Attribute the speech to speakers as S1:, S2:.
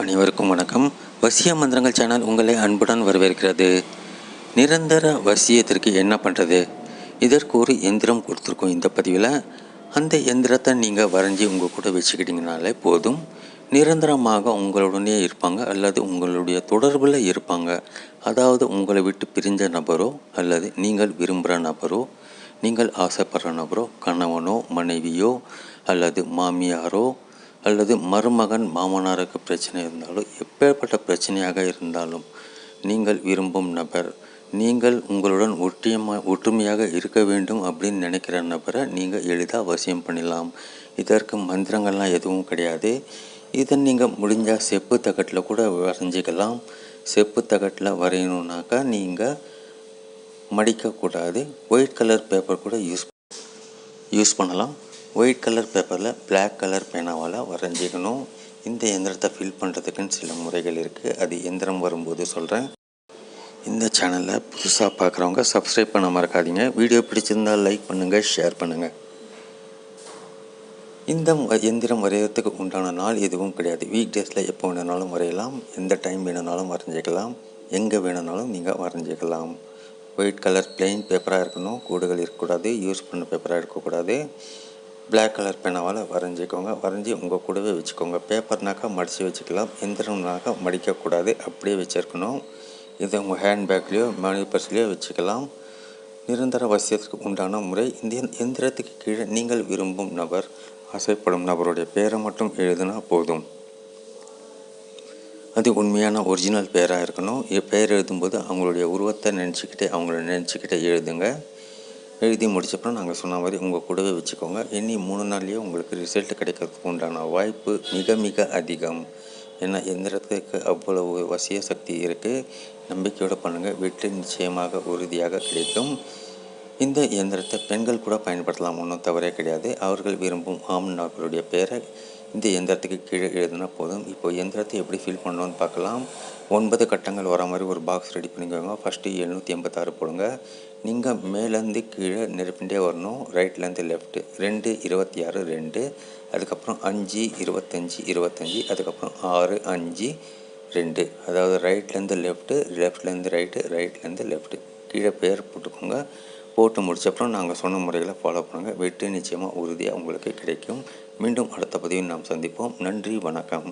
S1: அனைவருக்கும் வணக்கம். வசிய மந்திரங்கள் சேனல் உங்களை அன்புடன் வரவேற்கிறது. நிரந்தர வசியத்திற்கு என்ன பண்ணுறது இதற்கு ஒரு எந்திரம் கொடுத்துருக்கோம் இந்த பதிவில். அந்த எந்திரத்தை நீங்கள் வரைஞ்சி உங்கள் கூட வச்சுக்கிட்டிங்கனாலே போதும். நிரந்தரமாக உங்களுடனே இருப்பாங்க அல்லது உங்களுடைய தொடர்பில் இருப்பாங்க. அதாவது உங்களை விட்டு பிரிஞ்ச நபரோ அல்லது நீங்கள் விரும்புகிற நபரோ நீங்கள் ஆசைப்படுற நபரோ கணவனோ மனைவியோ அல்லது மாமியாரோ அல்லது மருமகன் மாமனாருக்கு பிரச்சனை இருந்தாலும் எப்பேற்பட்ட பிரச்சனையாக இருந்தாலும் நீங்கள் விரும்பும் நபர் நீங்கள் உங்களுடன் ஒற்றியமா ஒற்றுமையாக இருக்க வேண்டும் அப்படின்னு நினைக்கிற நபரை நீங்கள் எளிதாக அவசியம் பண்ணிடலாம். இதற்கு மந்திரங்கள்லாம் எதுவும் கிடையாது. இதை நீங்கள் முடிஞ்சால் செப்பு தகட்டில் கூட வரைஞ்சிக்கலாம். செப்பு தகட்டில் வரையணுன்னாக்கா நீங்கள் மடிக்கக்கூடாது. ஒயிட் கலர் பேப்பர் கூட யூஸ் யூஸ் பண்ணலாம். ஒயிட் கலர் பேப்பரில் பிளாக் கலர் பேனாவால் வரைஞ்சிக்கணும். இந்த எந்திரத்தை ஃபில் பண்ணுறதுக்குன்னு சில முறைகள் இருக்குது அது எந்திரம் வரும்போது சொல்கிறேன் இந்த சேனலில் புதுசாக பார்க்குறவங்க சப்ஸ்கிரைப் பண்ண மறக்காதீங்க. வீடியோ பிடிச்சிருந்தால் லைக் பண்ணுங்கள் ஷேர் பண்ணுங்கள் இந்த எந்திரம் வரைகிறதுக்கு உண்டான நாள் எதுவும் கிடையாது. வீக் டேஸில் எப்போ வேணுனாலும் வரையலாம். எந்த டைம் வேணுனாலும் வரைஞ்சிக்கலாம். எங்கே வேணுனாலும் நீங்கள் வரைஞ்சிக்கலாம். ஒயிட் கலர் பிளெயின் பேப்பராக இருக்கணும். கூடுகள் இருக்கக்கூடாது. யூஸ் பண்ண பேப்பராக இருக்கக்கூடாது. பிளாக் கலர் பேனாவால் வரைஞ்சிக்கோங்க. வரைஞ்சி உங்கள் கூடவே வச்சுக்கோங்க. பேப்பர்னாக்கா மடித்து வச்சுக்கலாம். எந்திரம்னாக்கா மடிக்கக்கூடாது. அப்படியே வச்சுருக்கணும். இதை உங்கள் ஹேண்ட்பேக்லேயோ மணி பர்ஸ்லேயோ வச்சுக்கலாம். நிரந்தர வசியத்துக்கு உண்டான முறை. இந்த எந்திரத்துக்கு கீழே நீங்கள் விரும்பும் நபர் ஆசைப்படும் நபருடைய பெயரை மட்டும் எழுதினா போதும். அது உண்மையான ஒரிஜினல் பேராக இருக்கணும். பெயர் எழுதும்போது அவங்களுடைய உருவத்தை நினச்சிக்கிட்டே அவங்கள நினச்சிக்கிட்டே எழுதுங்க. எழுதி முடிச்சப்பறம் நாங்கள் சொன்ன மாதிரி உங்கள் கூடவே வச்சுக்கோங்க. இனி மூணு நாள்லேயே உங்களுக்கு ரிசல்ட் கிடைக்கிறதுக்கு உண்டான வாய்ப்பு மிக மிக அதிகம். ஏன்னா எந்திரத்துக்கு அவ்வளவு வசிய சக்தி இருக்குது நம்பிக்கையோடு பண்ணுங்கள் வெற்றி நிச்சயமாக உறுதியாக கிடைக்கும். இந்த இயந்திரத்தை பெண்கள் கூட பயன்படுத்தலாம் ஒன்றும் தவறே கிடையாது. அவர்கள் விரும்பும் ஆம் நபருடைய பேரை இந்த இயந்திரத்துக்கு கீழே எழுதுனா போதும். இப்போ இயந்திரத்தை எப்படி ஃபில் பண்ணணும்னு பார்க்கலாம். ஒன்பது கட்டங்கள் வர மாதிரி ஒரு பாக்ஸ் ரெடி பண்ணிக்கோங்க. ஃபஸ்ட்டு எழுநூற்றி எண்பத்தாறு போடுங்க. நீங்கள் மேலேருந்து கீழே நிரப்பிண்டே வரணும். ரைட்லேருந்து லெஃப்ட்டு ரெண்டு இருபத்தி ஆறு ரெண்டு. அதுக்கப்புறம் அஞ்சு இருபத்தஞ்சி இருபத்தஞ்சி. அதுக்கப்புறம் ஆறு அஞ்சு ரெண்டு. அதாவது ரைட்லேருந்து லெஃப்ட்டு லெஃப்ட்லேருந்து ரைட்டு ரைட்லேருந்து லெஃப்ட்டு கீழே பேர் போட்டுக்கோங்க. போட்டு முடிச்சப்புறம் நாங்கள் சொன்ன முறைகளை ஃபாலோ பண்ணுங்கள் வெற்றி நிச்சயமாக உறுதியாக உங்களுக்கு கிடைக்கும். மீண்டும் அடுத்த பதிவில் நாம் சந்திப்போம். நன்றி வணக்கம்.